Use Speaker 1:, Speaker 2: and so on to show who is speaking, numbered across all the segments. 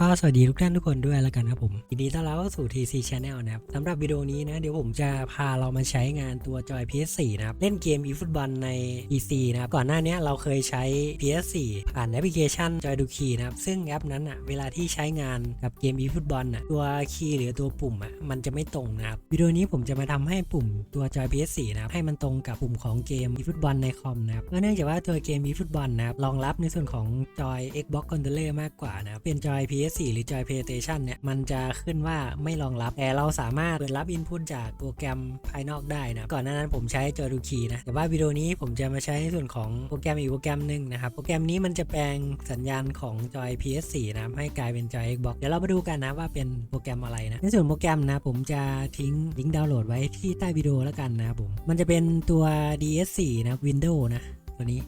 Speaker 1: ก็สวัสดีทุกท่านทุกคนด้วยแล้วกันครับผมยินดีต้อนรับเข้าสู่ TC Channel นะครับสำหรับวิดีโอนี้นะ เดี๋ยวผมจะพาเรามาใช้งานตัวจอย PS4 นะครับ เล่นเกม eFootball ใน PC นะครับ ก่อนหน้านี้เราเคยใช้ PS4 ผ่านแอปพลิเคชัน Joy Do Key นะครับ ซึ่งแอปนั้นอะเวลาที่ใช้งานกับเกม eFootball อะตัวคีย์หรือตัวปุ่มอะมันจะไม่ตรงนะครับวิดีโอนี้ผมจะมาทำให้ปุ่มตัวจอย PS4 นะครับให้มันตรงกับปุ่มของเกม eFootball ในคอมนะครับก็เนื่องจากว่าตัวเกม eFootball นะครับรองรับในส่วนของจอย Xbox Controller มากกว่านะเป็นจอย PS4 หรือจอย PlayStation เนี่ย มันจะขึ้นว่าไม่รองรับ แต่เราสามารถเปิดรับ Input จากโปรแกรมภายนอกได้นะ ก่อนหน้านั้นผมใช้จอยดูคีนะ แต่ว่าวิดีโอนี้ผมจะมาใช้ในส่วนของโปรแกรมอีกโปรแกรมหนึ่งนะครับ โปรแกรมนี้มันจะแปลงสัญญาณของจอย PS4 นะให้กลายเป็นจอย Xbox เดี๋ยวเรามาดูกันนะว่าเป็นโปรแกรมอะไรนะ ในส่วนโปรแกรมนะผมจะทิ้งลิงก์ดาวน์โหลดไว้ที่ใต้วิดีโอแล้วกันนะครับผม มันจะเป็นตัว DS4 นะ Windows นะตัวนี้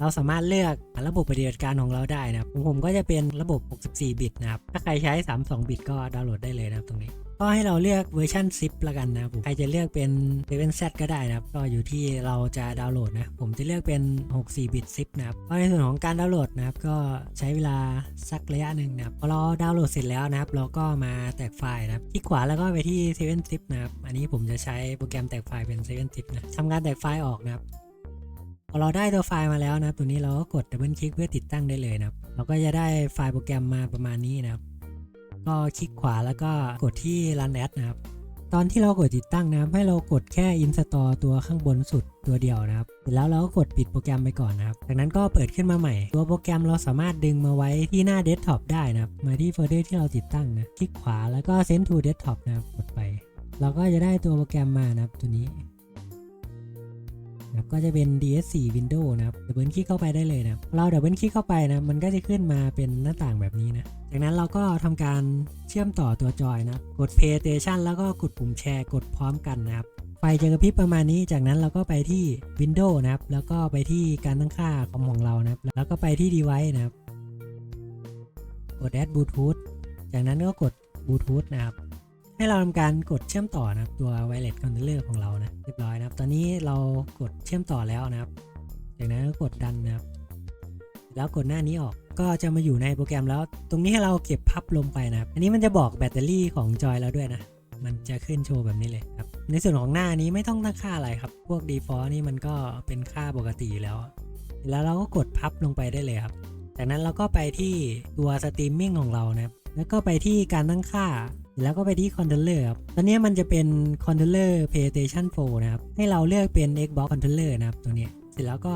Speaker 1: เราสามารถเลือกระบบปฏิบัติการของเราได้นะครับผมก็จะเป็นระบบ 64 บิตนะครับ ถ้าใครใช้ 32 บิตก็ดาวน์โหลดได้เลยนะครับตรงนี้ ก็ให้เราเลือกเวอร์ชัน10ละกันนะครับผมใครจะเลือกเป็นเป็น Z ก็ได้นะครับ ก็อยู่ที่เราจะดาวน์โหลดนะ ผมจะเลือกเป็น 64 บิต10นะครับก็ในส่วนของการดาวน์โหลดนะครับ ก็ใช้เวลาสักระยะหนึ่งนะครับ พอเราดาวน์โหลดเสร็จแล้วนะครับ เราก็มาแตกไฟล์นะครับคลิกขวาแล้วก็ไปที่7 zip นะครับ อันนี้ผมจะใช้โปรแกรมแตกไฟล์เป็น7 zip นะทำการแตกไฟล์ออกนะครับ พอเราได้ตัวไฟล์มาแล้วนะครับ ตัวนี้เราก็กดดับเบิลคลิกเพื่อติดตั้งได้เลยนะครับ เราก็จะได้ไฟล์โปรแกรมมาประมาณนี้นะครับ ก็คลิกขวาแล้วก็กดที่ Run Ad นะครับ ตอนที่เรากดติดตั้งนะครับ ให้เรากดแค่ Install ตัวข้างบนสุดตัวเดียวนะครับ เสร็จแล้วเราก็กดปิดโปรแกรมไปก่อนนะครับ จากนั้นก็เปิดขึ้นมาใหม่ ตัวโปรแกรมเราสามารถดึงมาไว้ที่หน้าเดสก์ท็อปได้นะครับ มาที่โฟลเดอร์ที่เราติดตั้งนะ คลิกขวาแล้วก็ Send to Desktop นะครับ กดไป เราก็จะได้ตัวโปรแกรมมานะครับตัวนี้ นะครับก็จะเป็น DS4 Windows นะครับดับเบิลคลิกเข้าไปได้เลยนะครับเราดับเบิลคลิกเข้าไปนะมันก็จะขึ้นมาเป็นหน้าต่างแบบนี้นะจากนั้นเราก็ทำการเชื่อมต่อตัวจอยนะกด PlayStation แล้วก็กดปุ่มแชร์กดพร้อมกันนะครับไฟจะกระพริบประมาณนี้จากนั้นเราก็ไปที่ Windows นะครับ แล้วก็ไปที่การตั้งค่าคอมของเรานะครับ แล้วก็ไปที่ Device นะครับ กด Add Bluetooth จากนั้นก็กด Bluetooth นะครับ ให้เราทำการกดเชื่อมต่อนะครับตัว wireless controller ของเรานะเรียบร้อยนะครับ ตอนนี้เรากดเชื่อมต่อแล้วนะครับ จากนั้นก็กดดันนะครับ แล้วกดหน้านี้ออกก็จะมาอยู่ในโปรแกรมแล้ว ตรงนี้ให้เราเก็บพับลงไปนะครับ อันนี้มันจะบอกแบตเตอรี่ของจอยเราด้วยนะ มันจะขึ้นโชว์แบบนี้เลยครับ ในส่วนของหน้านี้ไม่ต้องตั้งค่าอะไรครับ พวก default นี่มันก็เป็นค่าปกติอยู่แล้ว แล้วเราก็กดพับลงไปได้เลยครับ จากนั้นเราก็ไปที่ตัวสตรีมมิ่งของเรานะครับ แล้วก็ไปที่การตั้งค่า แล้วก็ไปที่ controller ครับ ตอนนี้มันจะเป็น controller PlayStation 4 นะครับ ให้เราเลือกเป็น Xbox controller นะครับตัวนี้ เสร็จแล้วก็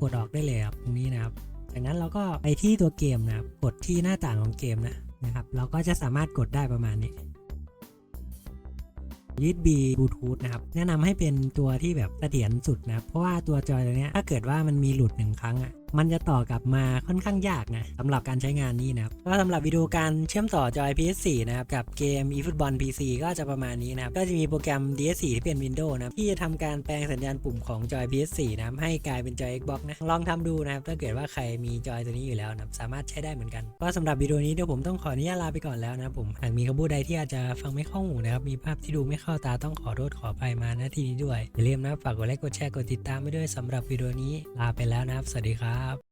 Speaker 1: กดออกได้เลยครับตรงนี้นะครับจากนั้นเราก็ไปที่ตัวเกมนะครับ กดที่หน้าต่างของเกมนะนะครับ เราก็จะสามารถกดได้ประมาณนี้ USB Bluetooth นะครับ แนะนำให้เป็นตัวที่แบบเสถียรสุดนะครับ เพราะว่าตัวจอยตัวนี้ถ้าเกิดว่ามันมีหลุดหนึ่งครั้งอะ มันจะต่อกลับมาค่อนข้างยากนะสำหรับการใช้งานนี้นะครับก็สำหรับวิดีโอการเชื่อมต่อจอย PS4 นะครับกับเกม eFootball PC ก็จะประมาณนี้นะครับก็จะมีโปรแกรม DS4 ที่เป็น Windows นะที่จะทำการแปลงสัญญาณปุ่มของจอย PS4 นะครับให้กลายเป็นจอย Xbox นะลองทำดูนะครับถ้าเกิดว่าใครมีจอยตัวนี้อยู่แล้วนะสามารถใช้ได้เหมือนกันก็สำหรับวิดีโอนี้เดี๋ยวผมต้องขออนุญาตลาไปก่อนแล้วนะผมหากมีคำพูดใดที่อาจจะฟังไม่เข้าหูนะครับมีภาพที่ดูไม่เข้าตาต้องขอโทษขออภัยมาณที่นี้ด้วยอย่าลืมนะฝากกดไลค์กดแชร์กดติดตามไปด้วยสำหรับวิดีโอนี้ลาไปแล้วนะครับ สวัสดีครับ siap.